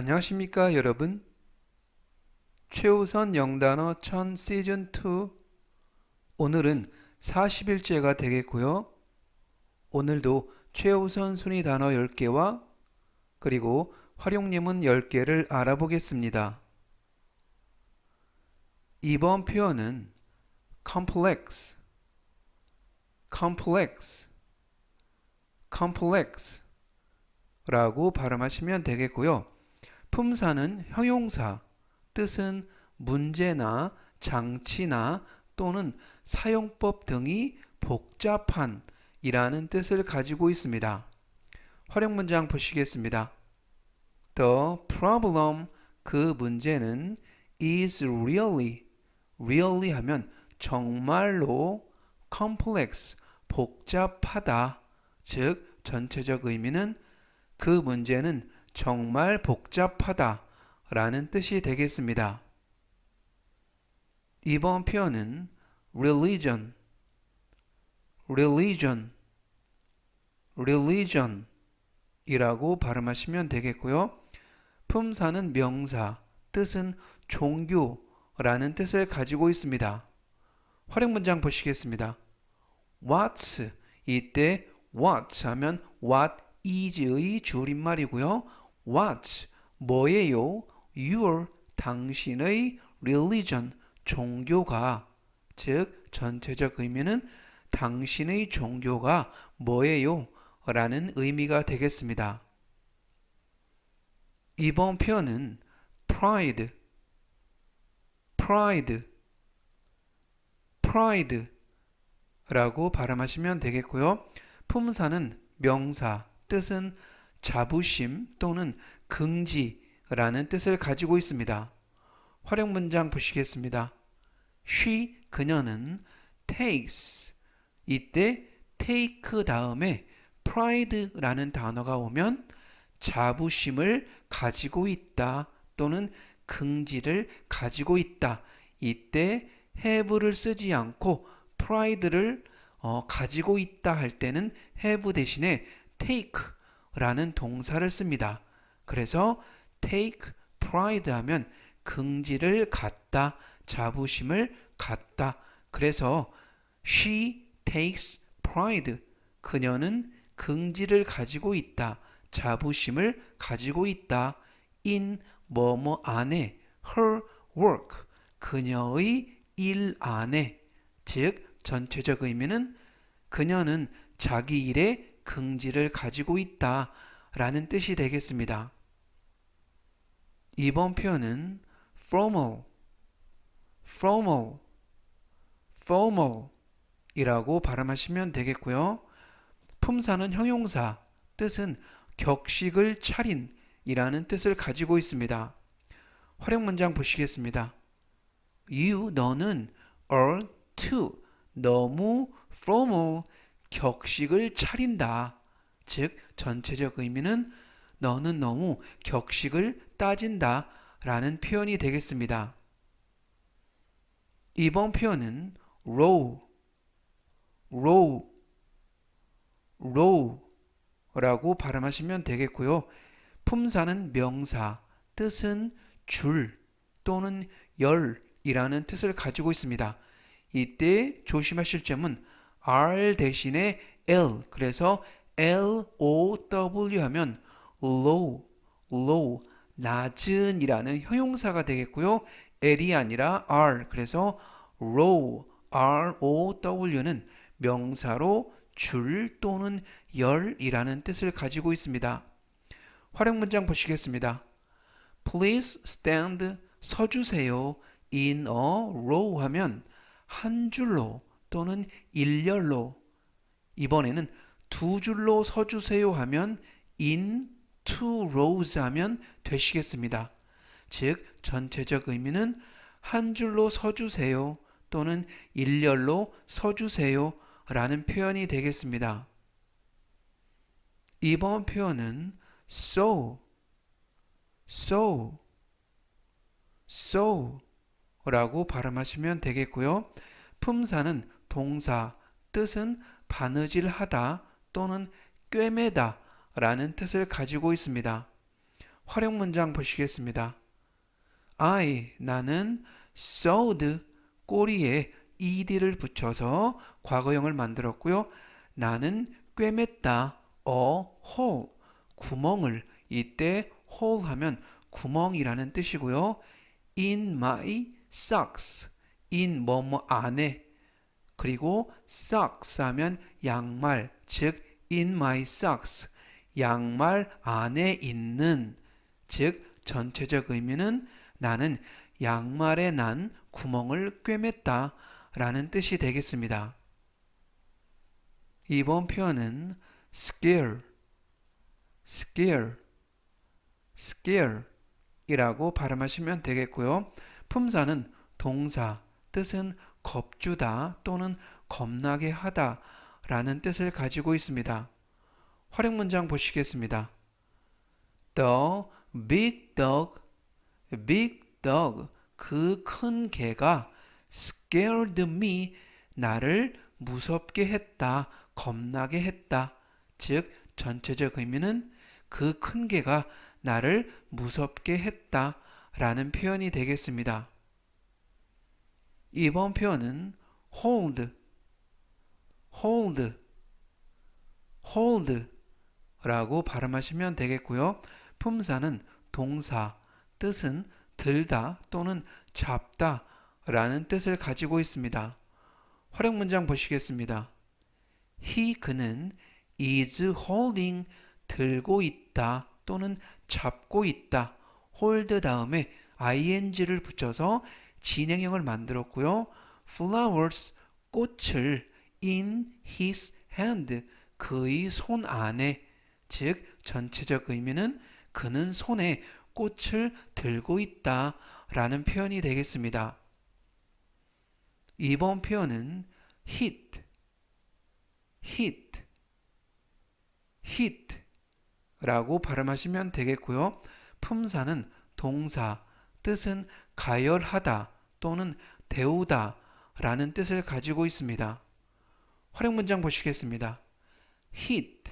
안녕하십니까 여러분? 최우선 영단어 1000 시즌 2 오늘은 40일째가 되겠고요. 오늘도 최우선 순위 단어 10개와 그리고 활용예문 10개를 알아보겠습니다. 이번 표현은 complex. complex. complex 라고 발음하시면 되겠고요 품사는 형용사, 뜻은 문제나 장치나 또는 사용법 등이 복잡한 이라는 뜻을 가지고 있습니다. 활용 문장 보시겠습니다. The problem, 그 문제는 is really, really 하면 정말로 complex, 복잡하다. 즉, 전체적 의미는 그 문제는 정말 복잡하다 라는 뜻이 되겠습니다. 이번 표현은 religion, religion, religion 이라고 발음하시면 되겠고요. 품사는 명사, 뜻은 종교라는 뜻을 가지고 있습니다. 활용 문장 보시겠습니다. What's 이때 what 하면 what is의 줄임말이고요. What 뭐예요? Your 당신의 religion 종교가 즉 전체적 의미는 당신의 종교가 뭐예요? 라는 의미가 되겠습니다. 이번 표현은 pride, pride, pride 라고 발음하시면 되겠고요. 품사는 명사, 뜻은 자부심 또는 긍지라는 뜻을 가지고 있습니다. 활용 문장 보시겠습니다. she 그녀는 takes 이때 take 다음에 pride라는 단어가 오면 자부심을 가지고 있다 또는 긍지를 가지고 있다. 이때 have를 쓰지 않고 pride를 어, 가지고 있다 할 때는 have 대신에 take 라는 동사를 씁니다. 그래서 take pride 하면 긍지를 갖다, 자부심을 갖다. 그래서 she takes pride. 그녀는 긍지를 가지고 있다. 자부심을 가지고 있다. in 뭐뭐 안에 her work. 그녀의 일 안에. 즉 전체적 의미는 그녀는 자기 일에 긍지를 가지고 있다 라는 뜻이 되겠습니다. 이번 표현은 formal, formal, formal 이라고 발음하시면 되겠고요. 품사는 형용사, 뜻은 격식을 차린 이라는 뜻을 가지고 있습니다. 활용 문장 보시겠습니다. You, 너는 are too, 너무 formal, 격식을 차린다. 즉, 전체적 의미는 너는 너무 격식을 따진다 라는 표현이 되겠습니다. 이번 표현은 row, row, row 라고 발음하시면 되겠고요. 품사는 명사, 뜻은 줄 또는 열이라는 뜻을 가지고 있습니다. 이때 조심하실 점은 R 대신에 L 그래서 L O W 하면 low, low 낮은이라는 형용사가 되겠고요. L이 아니라 R 그래서 row R O W는 명사로 줄 또는 열이라는 뜻을 가지고 있습니다. 활용 문장 보시겠습니다. Please stand 서주세요 in a row 하면 한 줄로 또는 일렬로 이번에는 두 줄로 서주세요 하면 in two rows 하면 되시겠습니다. 즉 전체적 의미는 한 줄로 서주세요 또는 일렬로 서주세요 라는 표현이 되겠습니다. 이번 표현은 so, so, so 라고 발음하시면 되겠고요. 품사는 동사, 뜻은 바느질하다 또는 꿰매다 라는 뜻을 가지고 있습니다. 활용 문장 보시겠습니다. I 나는 sewed 꼬리에 ed를 붙여서 과거형을 만들었고요. 나는 꿰맸다 a hole 구멍을 이때 hole 하면 구멍이라는 뜻이고요. in my socks in 뭐뭐 안에 그리고 socks 하면 양말 즉 in my socks 양말 안에 있는 즉 전체적 의미는 나는 양말에 난 구멍을 꿰맸다 라는 뜻이 되겠습니다. 이번 표현은 scare, scare, scare 이라고 발음하시면 되겠고요. 품사는 동사, 뜻은 겁주다 또는 겁나게 하다 라는 뜻을 가지고 있습니다. 활용 문장 보시겠습니다. The big dog, big dog, 그 큰 개가 scared me, 나를 무섭게 했다, 겁나게 했다. 즉, 전체적 의미는 그 큰 개가 나를 무섭게 했다 라는 표현이 되겠습니다. 이번 표현은 hold, hold, hold 라고 발음하시면 되겠고요. 품사는 동사, 뜻은 들다 또는 잡다 라는 뜻을 가지고 있습니다. 활용 문장 보시겠습니다. he 그는 is holding 들고 있다 또는 잡고 있다. hold 다음에 ing를 붙여서 진행형을 만들었고요. flowers 꽃을 in his hand 그의 손 안에 즉 전체적 의미는 그는 손에 꽃을 들고 있다 라는 표현이 되겠습니다. 이번 표현은 hit, hit, hit 라고 발음하시면 되겠고요. 품사는 동사, 뜻은 가열하다 또는 데우다 라는 뜻을 가지고 있습니다. 활용 문장 보시겠습니다. hit,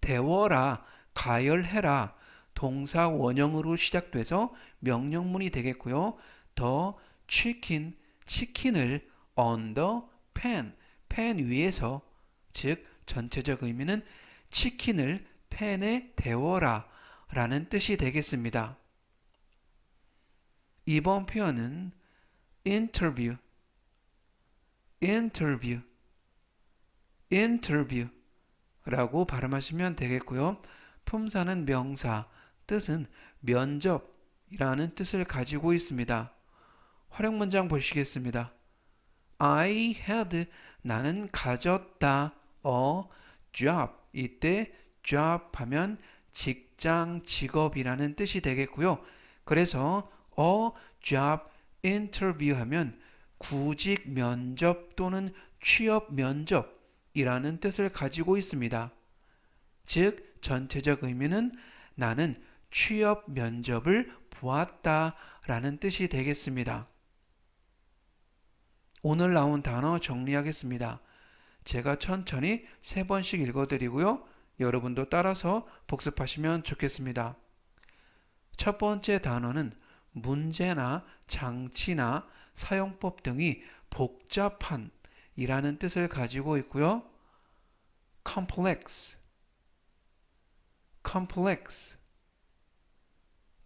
데워라, 가열해라, 동사 원형으로 시작돼서 명령문이 되겠고요. 더 치킨, 치킨을 on the pan, 팬 위에서 즉 전체적 의미는 치킨을 팬에 데워라 라는 뜻이 되겠습니다. 이번 표현은 interview, interview, interview 라고 발음하시면 되겠고요. 품사는 명사, 뜻은 면접이라는 뜻을 가지고 있습니다. 활용 문장 보시겠습니다. I had 나는 가졌다 a job 이때 job 하면 직장 직업이라는 뜻이 되겠고요. 그래서 a job interview 하면 구직 면접 또는 취업 면접이라는 뜻을 가지고 있습니다. 즉 전체적 의미는 나는 취업 면접을 보았다 라는 뜻이 되겠습니다. 오늘 나온 단어 정리하겠습니다. 제가 천천히 세 번씩 읽어드리고요. 여러분도 따라서 복습하시면 좋겠습니다. 첫 번째 단어는 문제나 장치나 사용법 등이 복잡한 이라는 뜻을 가지고 있고요. complex, complex,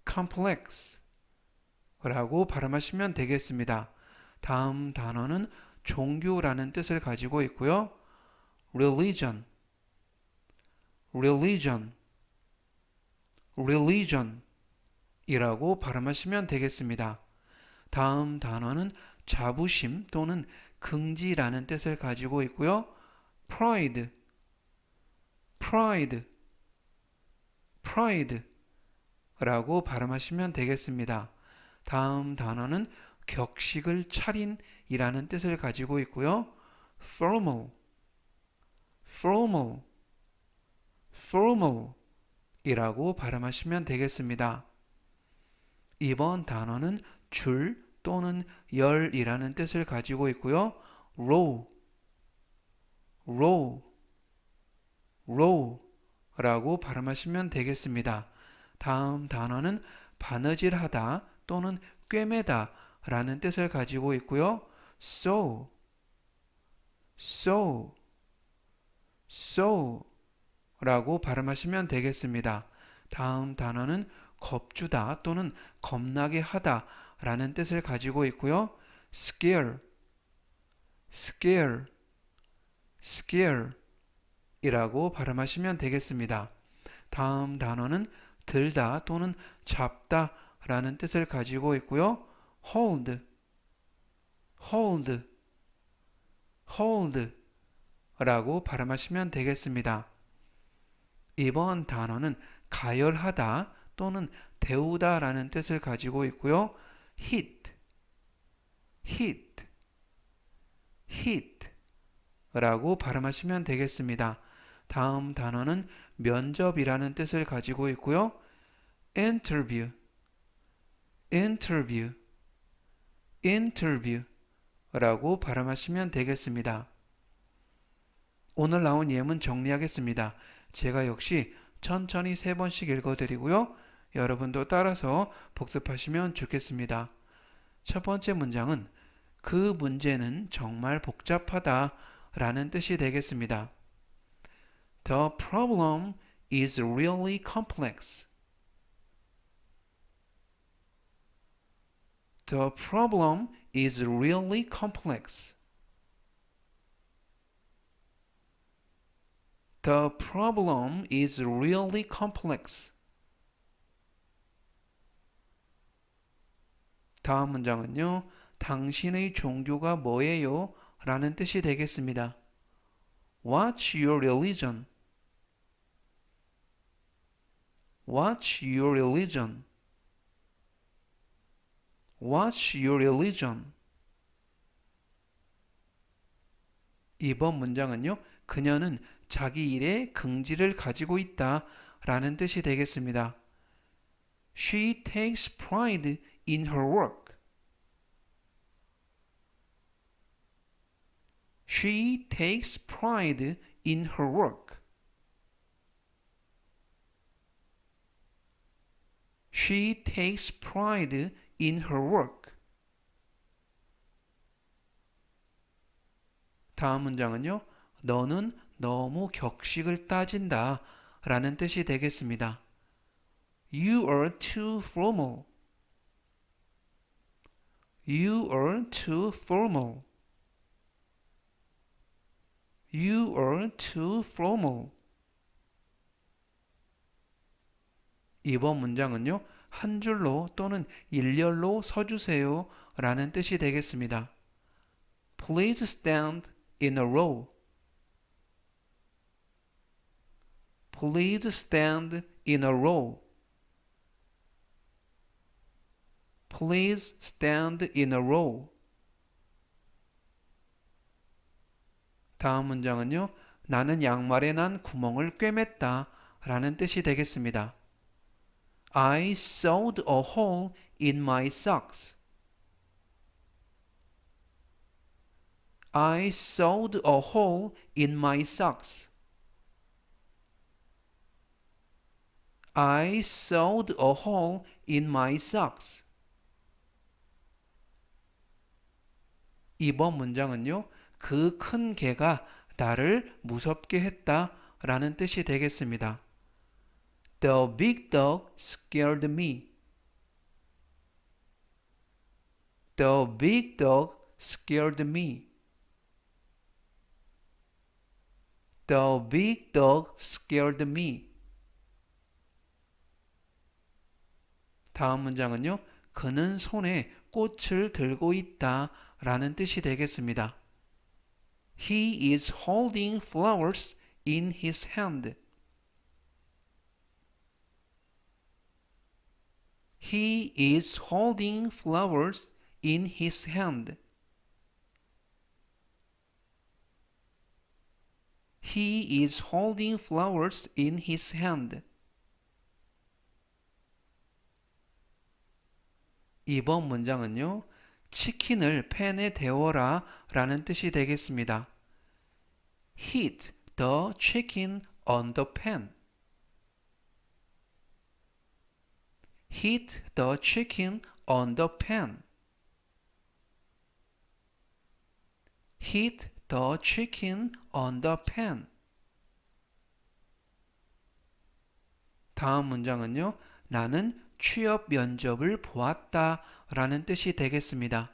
complex 라고 발음하시면 되겠습니다. 다음 단어는 종교라는 뜻을 가지고 있고요. religion, religion, religion 이라고 발음하시면 되겠습니다. 다음 단어는 자부심 또는 긍지라는 뜻을 가지고 있고요. pride, pride, pride 라고 발음하시면 되겠습니다. 다음 단어는 격식을 차린 이라는 뜻을 가지고 있고요. formal, formal, formal 이라고 발음하시면 되겠습니다. 이번 단어는 줄 또는 열이라는 뜻을 가지고 있고요. row, row, row 라고 발음하시면 되겠습니다. 다음 단어는 바느질하다 또는 꿰매다 라는 뜻을 가지고 있고요. sew, sew, sew 라고 발음하시면 되겠습니다. 다음 단어는 겁주다 또는 겁나게 하다 라는 뜻을 가지고 있고요. scare, scare, scare 이라고 발음하시면 되겠습니다. 다음 단어는 들다 또는 잡다 라는 뜻을 가지고 있고요. hold, hold, hold 라고 발음하시면 되겠습니다. 이번 단어는 가열하다 또는 데우다 라는 뜻을 가지고 있고요. hit, hit, hit 라고 발음하시면 되겠습니다. 다음 단어는 면접이라는 뜻을 가지고 있고요. interview, interview, interview 라고 발음하시면 되겠습니다. 오늘 나온 예문 정리하겠습니다. 제가 역시 천천히 세 번씩 읽어드리고요. 여러분도 따라서 복습하시면 좋겠습니다. 첫 번째 문장은 그 문제는 정말 복잡하다 라는 뜻이 되겠습니다. The problem is really complex. The problem is really complex. The problem is really complex. 다음 문장은요. 당신의 종교가 뭐예요? 라는 뜻이 되겠습니다. What's your religion? What's your religion? What's your religion? 이번 문장은요. 그녀는 자기 일에 긍지를 가지고 있다 라는 뜻이 되겠습니다. She takes pride in her work. She takes pride in her work. She takes pride in her work. 다음 문장은요. 너는 너무 격식을 따진다 라는 뜻이 되겠습니다. You are too formal. You are too formal. You are too formal. 이번 문장은요, 한 줄로 또는 일렬로 서주세요 라는 뜻이 되겠습니다. Please stand in a row. Please stand in a row. Please stand in a row. 다음 문장은요. 나는 양말에 난 구멍을 꿰맸다 라는 뜻이 되겠습니다. I sewed a hole in my socks. I sewed a hole in my socks. I sewed a hole in my socks. 이번 문장은요. 그 큰 개가 나를 무섭게 했다 라는 뜻이 되겠습니다. The big dog scared me. The big dog scared me. The big dog scared me. 다음 문장은요. 그는 손에 꽃을 들고 있다 라는 뜻이 되겠습니다. He is holding flowers in his hand. He is holding flowers in his hand. He is holding flowers in his hand. 이번 문장은요. 치킨을 팬에 데워라 라는 뜻이 되겠습니다. Heat the chicken on the pan. hit the chicken on the pan. hit the chicken on the pan. 다음 문장은요. 나는 취업 면접을 보았다 라는 뜻이 되겠습니다.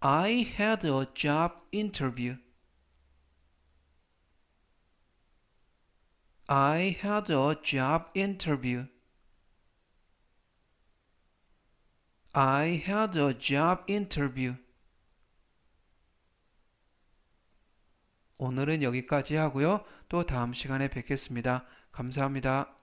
I had a job interview. I had a job interview. I had a job interview. 오늘은 여기까지 하고요. 또 다음 시간에 뵙겠습니다. 감사합니다.